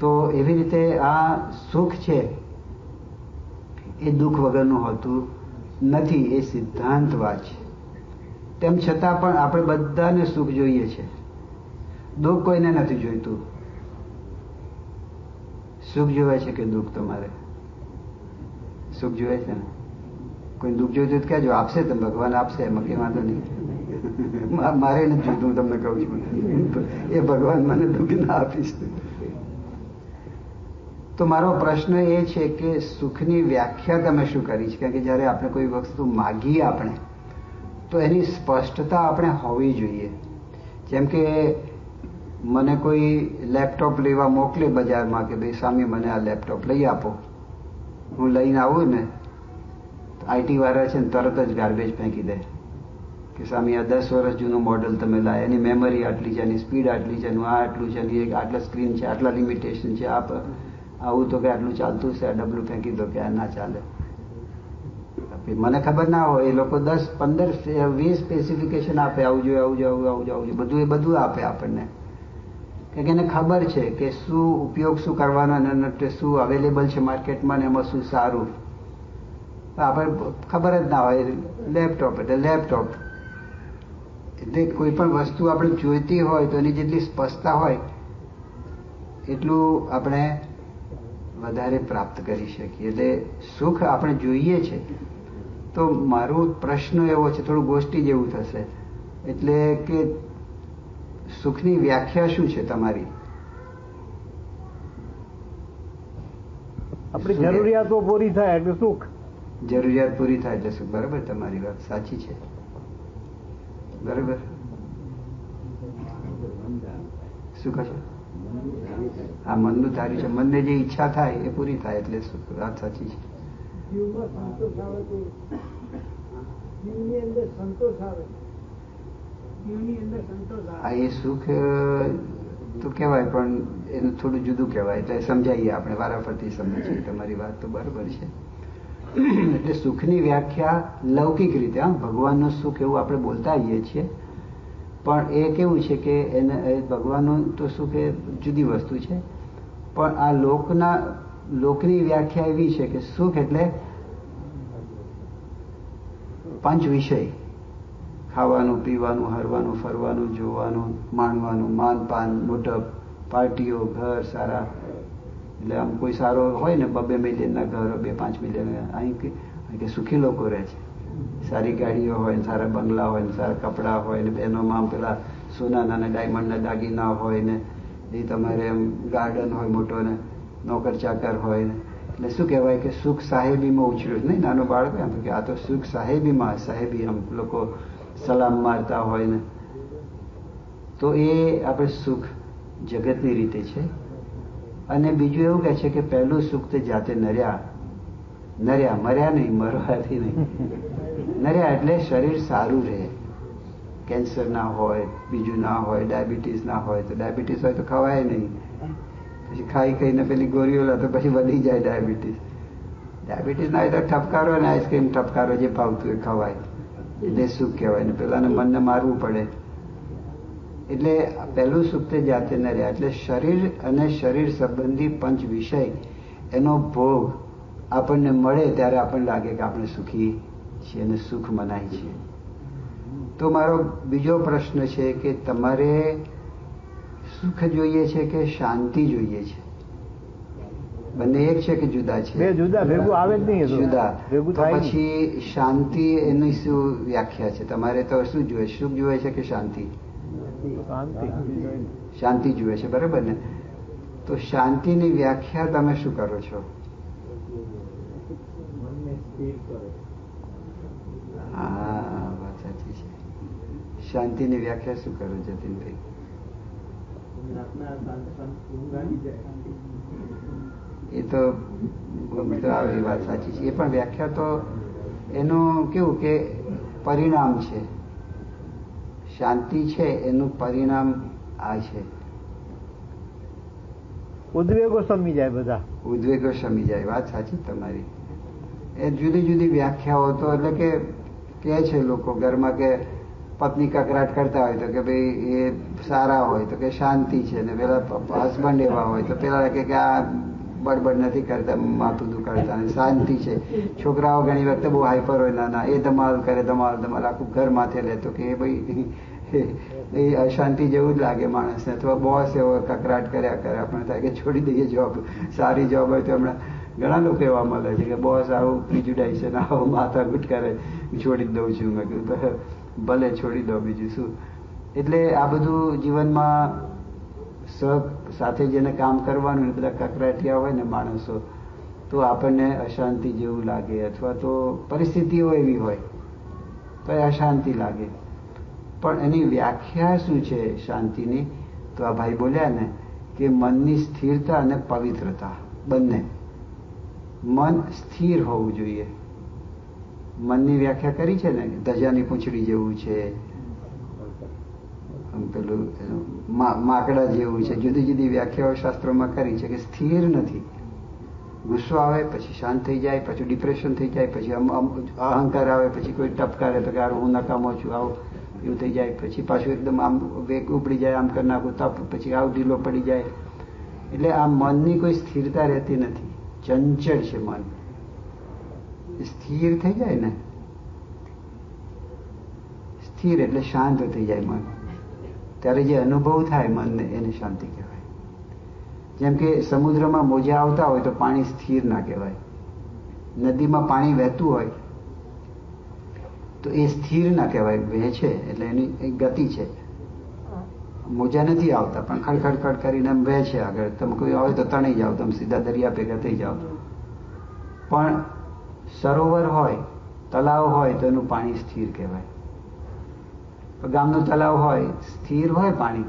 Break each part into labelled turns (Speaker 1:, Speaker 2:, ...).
Speaker 1: તો એવી રીતે આ સુખ છે, એ દુઃખ વગરનું હોતું નથી, એ સિદ્ધાંત વાત છે. તેમ છતાં પણ આપણે બધાને સુખ જોઈએ છે. દુઃખ કોઈને નથી જોઈતું. સુખ જોવે છે કે દુઃખ તમારે? સુખ જોવે છે ને? કોઈ દુઃખ જોઈતું તો જો આપશે તો ભગવાન આપશે, એમાં કઈ વાંધો નહીં. મારે નથી જોઈતું, હું તમને કહું છું. એ ભગવાન મને દુઃખ ના આપીશ. તો મારો પ્રશ્ન એ છે કે સુખની વ્યાખ્યા તમે શું કરી છે? કારણ કે જ્યારે આપણે કોઈ વસ્તુ માગીએ આપણે, તો એની સ્પષ્ટતા આપણે હોવી જોઈએ. જેમ કે મને કોઈ લેપટોપ લેવા મોકલે બજારમાં કે ભાઈ, સામે, મને આ લેપટોપ લઈ આપો. હું લઈને આવું ને આઈટી વાળા છે ને તરત જ ગાર્બેજ ફેંકી દે. કે સામે, આ દસ વર્ષ જૂનું મોડલ તમે લાય, એની મેમરી આટલી છે, એની સ્પીડ આટલી છે, એનું આ આટલું છે, એની આટલા સ્ક્રીન છે, આટલા લિમિટેશન છે આપ આવું તો કે આટલું ચાલતું છે, આ ડબલું ફેંકી દો કે આ ના ચાલે. મને ખબર ના હોય, એ લોકો દસ, પંદર વીસ સ્પેસિફિકેશન આપે, આવું જોઈએ આવું જોઈએ આવું જોઈએ આવું જોઈએ બધું એ બધું આપે આપણને. કારણ કે એને ખબર છે કે શું ઉપયોગ શું કરવાનો અને શું અવેલેબલ છે માર્કેટમાં ને એમાં શું સારું. આપણે ખબર જ ના હોય લેપટોપ એટલે લેપટોપ એટલે કોઈ પણ વસ્તુ આપણે જોઈતી હોય તો એની જેટલી સ્પષ્ટતા હોય, એટલું આપણે વધારે પ્રાપ્ત કરી શકીએ. એટલે સુખ આપણે જોઈએ છે. તો મારો પ્રશ્ન એવો છે થોડું ગોષ્ઠી જેવું થશે. એટલે કે સુખની વ્યાખ્યા શું છે તમારી?
Speaker 2: આપણી જરૂરિયાતો પૂરી થાય એટલે સુખ.
Speaker 1: જરૂરિયાત પૂરી થાય એટલે સુખ. બરાબર તમારી વાત. સાચી છે. બરાબર? શું કહો આ મનનું ધાર્યું છે. મનને જે ઈચ્છા થાય એ પૂરી થાય એટલે વાત સાચી છે. આ એ સુખ તો કહેવાય પણ એનું થોડું જુદું કહેવાય. એટલે સમજાઈએ આપણે. વારાફરતી સમજીએ. તમારી વાત તો બરાબર છે. એટલે સુખની વ્યાખ્યા લૌકિક રીતે આમ ભગવાનનું સુખ એવું આપણે બોલતા આવીએ છીએ. પણ એ કેવું છે કે એને ભગવાનનું તો શું કે જુદી વસ્તુ છે? પણ આ લોકના, લોકની વ્યાખ્યા એવી છે કે સુખ એટલે પંચ વિષય. ખાવાનું, પીવાનું, હરવાનું, ફરવાનું, જોવાનું, માણવાનું, માન, પાન, મોટપ, પાર્ટીઓ, ઘર, સારા. એટલે આમ કોઈ સારો હોય ને બબે મિલિયનના ઘર, બે પાંચ મિલિયન અહીં કે સુખી લોકો રહે છે. સારી ગાડીઓ હોય, સારા બંગલા હોય, સારા કપડાં હોય ને બહેનોમાં પેલા સોનાના ડાયમંડના દાગીના હોય ને એ તમારે એમ ગાર્ડન હોય મોટો ને નોકર ચાકર હોય ને. એટલે શું કહેવાય કે સુખ સાહેબીમાં ઉછળ્યું નહીં? નાનું બાળક એમ કે આ તો સુખ સાહેબીમાં સાહેબી આમ લોકો સલામ મારતા હોય ને. તો એ આપણે સુખ જગતની રીતે છે. અને બીજું એવું કહે છે કે પહેલું સુખ તે જાતે નર્યા નર્યા, મર્યા નહીં, મરવાથી નહીં. નર્યા, એટલે શરીર સારું રહે. કેન્સર ના હોય, બીજું ના હોય, ડાયાબિટીસ ના હોય, તો ડાયાબિટીસ હોય તો ખવાય નહીં. પછી ખાઈ ખાઈને પેલી ગોળીઓ લે તો પછી વધી જાય ડાયાબિટીસ. ડાયાબિટીસ ના હોય તો ઠપકારો અને આઈસ્ક્રીમ ઠપકારો જે ભાવતું એ ખવાય. એટલે સુખ કહેવાય ને પેલાને મનને મારવું પડે. એટલે પહેલું સુખ તે જાતે ન રહ્યા એટલે શરીર અને શરીર સંબંધી પંચ વિષય એનો ભોગ આપણને મળે ત્યારે આપણને લાગે કે આપણે સુખી છીએ અને સુખ મનાય છે તો મારો બીજો પ્રશ્ન છે કે તમારે સુખ જોઈએ છે કે શાંતિ જોઈએ છે? બંને એક છે કે જુદા છે?
Speaker 2: બે જુદા ભેગું આવે જ નહીં
Speaker 1: જુદા.
Speaker 2: ભેગું થાય
Speaker 1: પછી શાંતિ એની શું વ્યાખ્યા છે? તમારે તો શું જોઈએ? સુખ જોઈએ છે કે શાંતિ?
Speaker 2: શાંતિ.
Speaker 1: શાંતિ જુએ છે બરાબર ને? તો શાંતિની વ્યાખ્યા તમે શું કરો છો? હા વાત સાચી છે. શાંતિની વ્યાખ્યા શું કરો જતીનભાઈ? એ તો તો આવી વાત સાચી છે. એ પણ વ્યાખ્યા તો એનું કેવું કે પરિણામ છે. શાંતિ છે એનું પરિણામ આ છે.
Speaker 2: ઉદ્વેગો સમી જાય બધા.
Speaker 1: ઉદ્વેગો સમી જાય વાત સાચી તમારી. એ જુદી જુદી વ્યાખ્યાઓ તો એટલે કે કહે છે લોકો ઘરમાં કે પત્ની કકરાટ કરતા હોય તો કે ભાઈ એ સારા હોય તો કે શાંતિ છે ને પેલા હસબન્ડ એવા હોય તો પેલા કે કે આ બડબડ નથી કરતા, માથું દુખાડતા શાંતિ છે. છોકરાઓ ઘણી વખતે બહુ હાઈપર હોય, ના ના, એ ધમાલ કરે, ધમાલ ધમાલ, આખું ઘર માથે લે તો કે એ ભાઈ એ અશાંતિ જેવું જ લાગે માણસને. અથવા બોસ એવો કકરાટ કર્યા કરે, આપણે થાય કે છોડી દઈએ જોબ સારી જોબ હોય તો હમણાં ઘણા લોકો એવા મળે છે કે બોસ, આવું પ્રિજુડાઇશન આવું, માથા કરે છોડી દઉં છું. મેં કીધું ભલે છોડી દો બીજું શું? એટલે આ બધું જીવનમાં સ સાથે જેને કામ કરવાનું બધા કકરાટિયા હોય ને માણસો, તો આપણને અશાંતિ જેવું લાગે અથવા તો પરિસ્થિતિઓ એવી હોય, તો એ અશાંતિ લાગે. પણ એની વ્યાખ્યા શું છે શાંતિની? તો આ ભાઈ બોલ્યા ને કે મનની સ્થિરતા અને પવિત્રતા બંને. મન સ્થિર હોવું જોઈએ. મનની વ્યાખ્યા કરી છે ને, ધજાની પૂંછડી જેવું છે. પેલું માકડા જેવું છે. જુદી જુદી વ્યાખ્યાઓ શાસ્ત્રોમાં કરી છે કે સ્થિર નથી. ગુસ્સો આવે પછી શાંત થઈ જાય, પછી ડિપ્રેશન થઈ જાય, પછી અહંકાર આવે, પછી કોઈ ટપકારે તો કે હું નકામો છું, આવું. એવું થઈ જાય. પછી પાછું એકદમ આમ વેગ ઉપડી જાય, આમ કરી નાખું, તપ, પછી આવું ઢીલો પડી જાય. એટલે આ મનની કોઈ સ્થિરતા રહેતી નથી. ચંચળ છે મન સ્થિર થઈ જાય ને સ્થિર એટલે શાંત થઈ જાય મન ત્યારે જે અનુભવ થાય મનને એને શાંતિ કહેવાય જેમ કે સમુદ્રમાં મોજા આવતા હોય તો પાણી સ્થિર ના કહેવાય નદીમાં પાણી વહેતું હોય તો એ સ્થિર ના કહેવાય વહે છે એટલે એની ગતિ છે મોજા નથી આવતા, પણ ખડખડ ખડ કરીને એમ વહે છે આગળ. તમે કોઈ આવે તો તણી જાઓ, તમે સીધા દરિયા ભેગા થઈ જાઓ. પણ સરોવર હોય તલાવ હોય, તો એનું પાણી સ્થિર કહેવાય. ગામનું તલાવ હોય, સ્થિર હોય પાણી.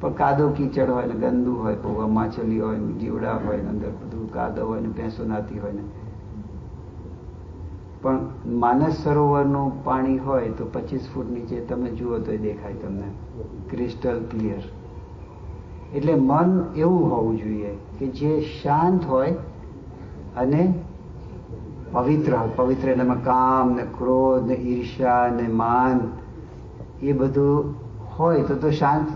Speaker 1: પણ કાદો કીચડ હોય ને ગંદુ હોય, પોવા માછલી હોય જીવડા હોય ને અંદર બધું કાદો હોય ને ભેંસો નાતી હોય ને. પણ માનસ સરોવરનું પાણી હોય તો પચીસ ફૂટ નીચે તમે જુઓ તો દેખાય તમને. ક્રિસ્ટલ ક્લિયર એટલે મન એવું હોવું જોઈએ કે જે શાંત હોય અને પવિત્ર હોય. પવિત્ર એનામાં કામ ને ક્રોધ ને ઈર્ષા ને માન એ બધું હોય તો તો શાંત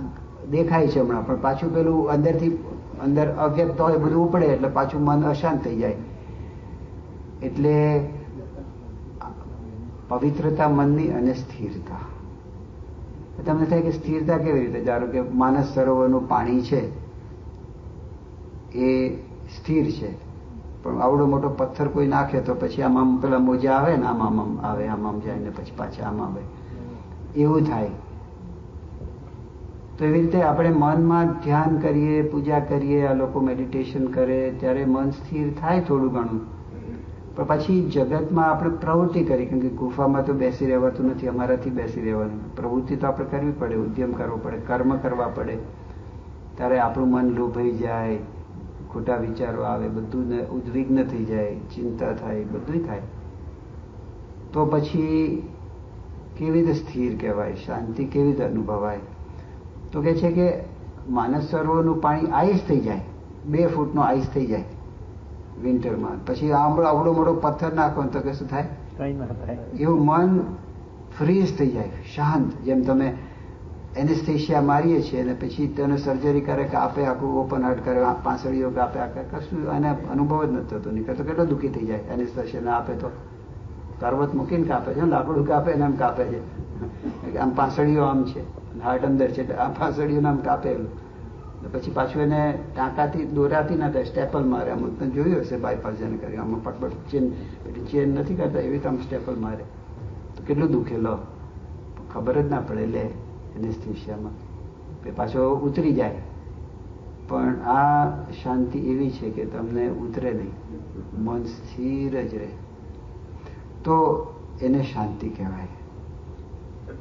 Speaker 1: દેખાય છે હમણાં. પણ પાછું પેલું અંદરથી, અંદર અવ્યક્ત હોય, બધું ઉપડે એટલે પાછું મન અશાંત થઈ જાય. એટલે પવિત્રતા મનની અને સ્થિરતા. તમને થાય કે સ્થિરતા કેવી રીતે? ધારો કે માનસ સરોવરનું પાણી છે, એ સ્થિર છે. પણ આવડો મોટો પથ્થર કોઈ નાખે તો પછી આમ આમ પેલા મોજા આવે ને, આમ આમ આવે, આમ આમ જાય ને પછી પાછા આમ આવે. એવું થાય. તો એવી રીતે આપણે મનમાં ધ્યાન કરીએ, પૂજા કરીએ, આ લોકો મેડિટેશન કરે, ત્યારે મન સ્થિર થાય થોડું ઘણું. પણ પછી જગતમાં આપણે પ્રવૃત્તિ કરી કેમ કે ગુફામાં તો બેસી રહેવાતું નથી, અમારાથી બેસી રહેવાનું. પ્રવૃત્તિ તો આપણે કરવી પડે, ઉદ્યમ કરવો પડે, કર્મ કરવા પડે. ત્યારે આપણું મન લોભાઈ જાય, ખોટા વિચારો આવે, બધું ઉદ્વિગ્ન થઈ જાય, ચિંતા થાય બધું થાય. તો પછી કેવી રીતે સ્થિર કહેવાય, શાંતિ કેવી રીતે અનુભવાય? તો કે છે કે માનસ સરોવરનું પાણી આઈસ થઈ જાય, બે ફૂટનો આઈસ થઈ જાય. વિન્ટરમાં પછી આંબળો આવડો મોટો પથ્થર નાખો તો કે શું થાય?
Speaker 2: કઈ ના થાય.
Speaker 1: એવું મન ફ્રીઝ થઈ જાય શાંત. જેમ તમે એનેસ્થેશિયા મારીએ છીએ અને પછી તેને સર્જરી કરે કે આપે આખું ઓપન હાર્ટ કરે પાંસળીઓ કાપે આ કશું અને અનુભવ જ નથી થતો. નીકળે તો કેટલો દુઃખી થઈ જાય. એનેસ્થેશિયા ના આપે તો પર્વત મૂકીને કાપે છે. લાકડું કાપે ને એમ કાપે છે. આમ પાંસળીઓ આમ છે. હાર્ટ અંદર છે. આ પાંસળીઓને આમ કાપેલું પછી પાછું એને ટાંકાથી, દોરાથી ના થાય સ્ટેપલ મારે આમ. તમે જોયું હશે બાયપાસ જેને કર્યું. આમાં પટપટ ચેન પેલી ચેન નથી કરતા, એવી રીતે આમ સ્ટેપલ મારે. તો કેટલું દુખે, લો. ખબર જ ના પડે, લે એનેસ્થેશિયામાં પાછો ઉતરી જાય. પણ આ શાંતિ એવી છે કે તમને ઉતરે નહીં. મન સ્થિર જ રહે. તો એને શાંતિ કહેવાય.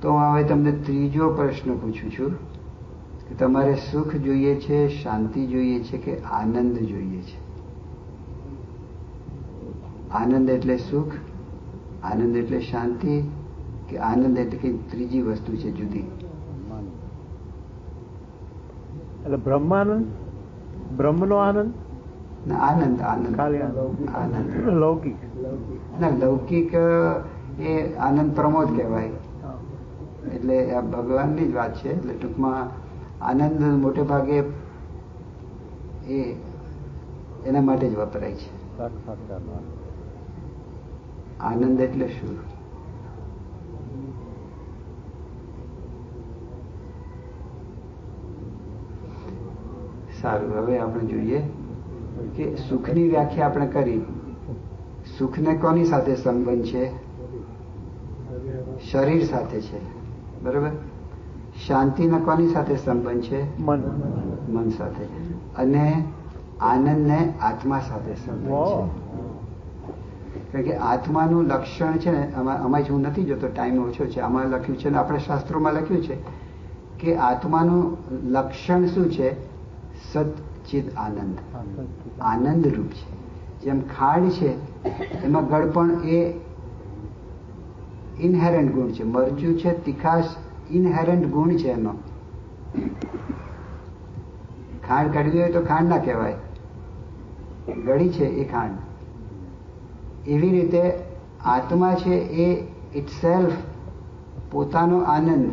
Speaker 1: તો હવે તમને ત્રીજો પ્રશ્ન પૂછું છું. કે તમારે સુખ જોઈએ છે શાંતિ જોઈએ છે કે આનંદ જોઈએ છે? આનંદ એટલે સુખ આનંદ એટલે શાંતિ કે આનંદ એટલે કે ત્રીજી વસ્તુ છે જુદી?
Speaker 2: એટલે બ્રહ્માનંદ બ્રહ્મનો આનંદ?
Speaker 1: ના આનંદ આનંદ.
Speaker 2: આનંદ.
Speaker 1: આનંદ.
Speaker 2: લૌકિક.
Speaker 1: ના લૌકિક એ આનંદ પ્રમોદ કહેવાય. એટલે આ ભગવાનની જ વાત છે એટલે ટૂંકમાં આનંદ મોટે ભાગે એ એના માટે જ વપરાય છે. આનંદ એટલે શું? સારું હવે આપણે જોઈએ કે સુખની વ્યાખ્યા આપણે કરી. સુખને કોની સાથે સંબંધ છે? શરીર સાથે છે. બરાબર? શાંતિને કોની સાથે સંબંધ છે?
Speaker 2: મન.
Speaker 1: મન સાથે. અને આનંદને આત્મા સાથે સંબંધ છે. કારણ કે આત્માનું લક્ષણ છે ને આમાં હું નથી જોતો ટાઈમ ઓછો છે. આમાં લખ્યું છે ને આપણે શાસ્ત્રોમાં લખ્યું છે કે આત્માનું લક્ષણ શું છે? સચ્ચિદ આનંદ. આનંદ રૂપ છે. જેમ ખાડ છે એમાં ગળપણ એ ઇનહેરન્ટ ગુણ છે. મરચું છે તીખાશ ઇનહેરન્ટ ગુણ છે એનો. ખાંડ કાઢવી હોય તો ખાંડ ના કહેવાય. ગળી છે એ ખાંડ. એવી રીતે આત્મા છે એ ઇટસેલ્ફ પોતાનો આનંદ.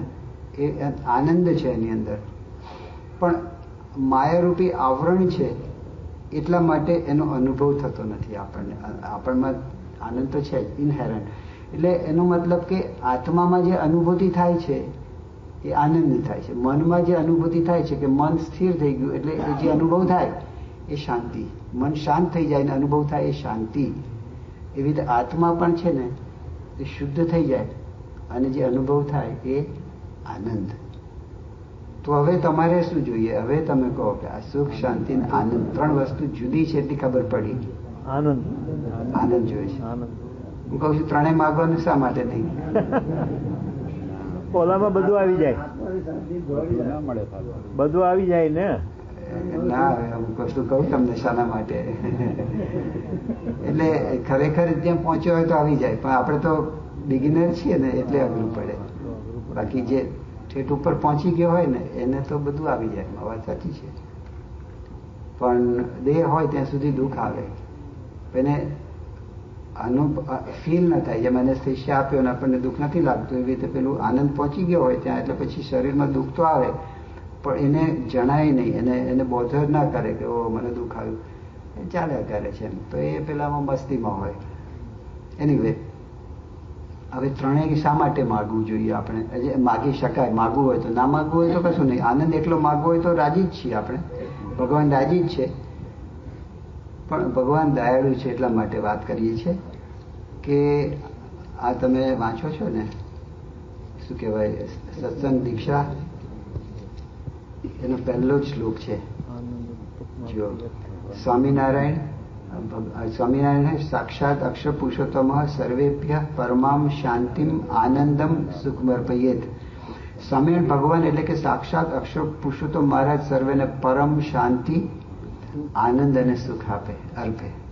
Speaker 1: એ આનંદ છે એની અંદર. પણ માયારૂપી આવરણ છે એટલા માટે એનો અનુભવ થતો નથી આપણને. આપણમાં આનંદ તો છે જ ઇનહેરન્ટ એટલે એનો મતલબ કે આત્મામાં જે અનુભૂતિ થાય છે એ આનંદ થાય છે. મનમાં જે અનુભૂતિ થાય છે કે મન સ્થિર થઈ ગયું એટલે એ જે અનુભવ થાય એ શાંતિ. મન શાંત થઈ જાય ને અનુભવ થાય એ શાંતિ. એવી રીતે આત્મા પણ છે ને એ શુદ્ધ થઈ જાય અને જે અનુભવ થાય એ આનંદ. તો હવે તમારે શું જોઈએ? હવે તમે કહો કે આ સુખ શાંતિ અને આનંદ ત્રણ વસ્તુ જુદી છે એટલી ખબર પડી.
Speaker 2: આનંદ.
Speaker 1: આનંદ જોઈએ છે. હું કહું છું ત્રણેય માગવાનું શા માટે નહીં?
Speaker 2: ઓલામાં બધું આવી જાય. બધું આવી જાય ને?
Speaker 1: ના, હું કશું કહું તમને શાના માટે. ખરેખર જ્યાં પહોંચ્યો હોય તો આવી જાય, પણ આપણે તો બિગિનર છીએ ને, એટલે અઘરું પડે. બાકી જે ઠેઠ ઉપર પહોંચી ગયો હોય ને, એને તો બધું આવી જાય વાત સાચી છે. પણ દેહ હોય ત્યાં સુધી દુઃખ આવે. એને અનુ ફીલ ન થાય. જે મને શિષ્ય આપ્યો ને આપણને દુઃખ નથી લાગતું, એવી રીતે પેલું આનંદ પહોંચી ગયો હોય ત્યાં એટલે પછી શરીરમાં દુઃખ તો આવે, પણ એને જણાય નહીં. એને એને બોધર ના કરે કે ઓ મને દુઃખ આવ્યું. એ ચાલ્યા કરે છે એમ. તો એ પેલામાં મસ્તીમાં હોય. એની વે હવે ત્રણેય શા માટે માગવું જોઈએ આપણે? માગી શકાય. માગવું હોય તો ના માગવું હોય તો કશું નહીં. આનંદ એટલો માગવો હોય તો રાજી જ છીએ આપણે. ભગવાન રાજી જ છે. પણ ભગવાન દયાળુ છે એટલા માટે વાત કરીએ છીએ. કે આ તમે વાંચો છો ને? શું કહેવાય? સત્સંગ, દીક્ષા? એનો પહેલો જ શ્લોક છે. સ્વામિનારાયણ સ્વામિનારાયણ સાક્ષાત અક્ષર પુરુષોત્તમ સર્વેભ્ય પરમામ શાંતિમ આનંદમ સુખમર્પયેત. સ્વામિનારાયણ ભગવાન એટલે કે સાક્ષાત અક્ષર પુરુષોત્તમ મહારાજ સર્વેને પરમ શાંતિ, આનંદ અને સુખ આપે, અર્પે.